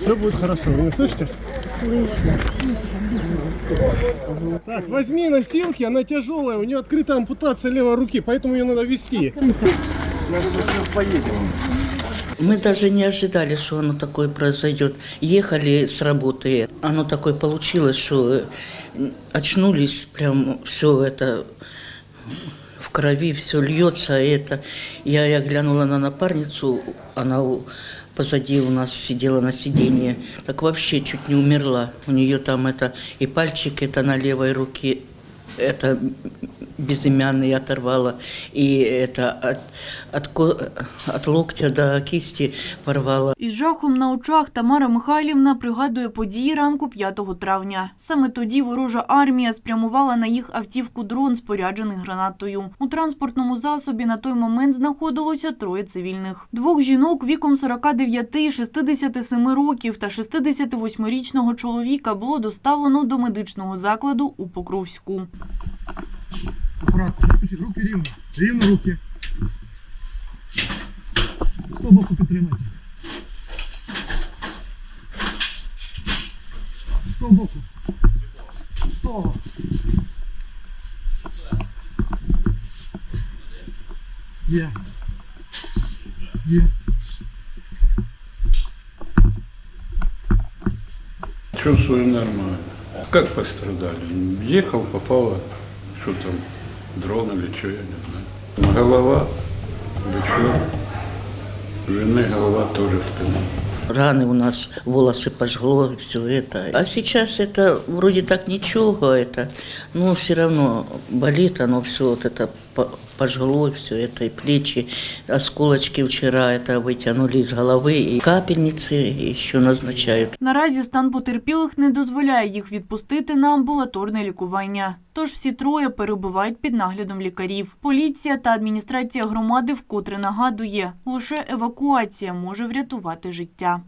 Все будет хорошо, вы меня слышите? Так, возьми носилки, она тяжелая, у нее открытая ампутация левой руки, поэтому ее надо вести. Мы даже не ожидали, что оно такое произойдет. Ехали с работы, оно такое получилось, что э, очнулись, прям все это в крови, все льется. Это я, я глянула на напарницу, она позади у нас сидела на сиденье, так вообще чуть не умерла. У нее там это и пальчик это на левой руке, это безымянный оторвало, и это от, от, ко- от локтя до кисти порвало. Із жахом на очах Тамара Михайлівна пригадує події ранку 5 травня. Саме тоді ворожа армія спрямувала на їх автівку дрон, споряджений гранатою. У транспортному засобі на той момент знаходилося троє цивільних. Двох жінок віком 49 і 67 років та 68-річного чоловіка було доставлено до медичного закладу у Покровську. Аккуратно, не спіши, руки рівно. Рівно руки. З того боку підтримайте. З того боку. З того. Є. Є. Чувствую нормально. Как пострадали? Ехал, попало, что там, дрон или что, я не знаю. Голова, плечо, жены голова тоже спина. Раны у нас, волосы пожгло, все это. А сейчас это вроде так ничего, это, но все равно болит оно все, вот это по- пожгло, все это, и плечи, осколочки вчера это вытянули из головы, и капельницы еще назначают. Наразі стан потерпілих не дозволяє їх відпустити на амбулаторне лікування. Тож всі троє перебувають під наглядом лікарів. Поліція та адміністрація громади вкотре нагадує, лише евакуація може врятувати життя.